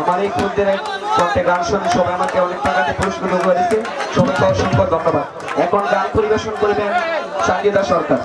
আমার এই ফুলদের প্রত্যেক গান শুনে সবাই আমাকে অনেক টাকাতে পুরস্কৃত করেছে। সবাইকে অসংখ্য ধন্যবাদ। এখন গান পরিবেশন করবেন সঙ্গীতা সরকার।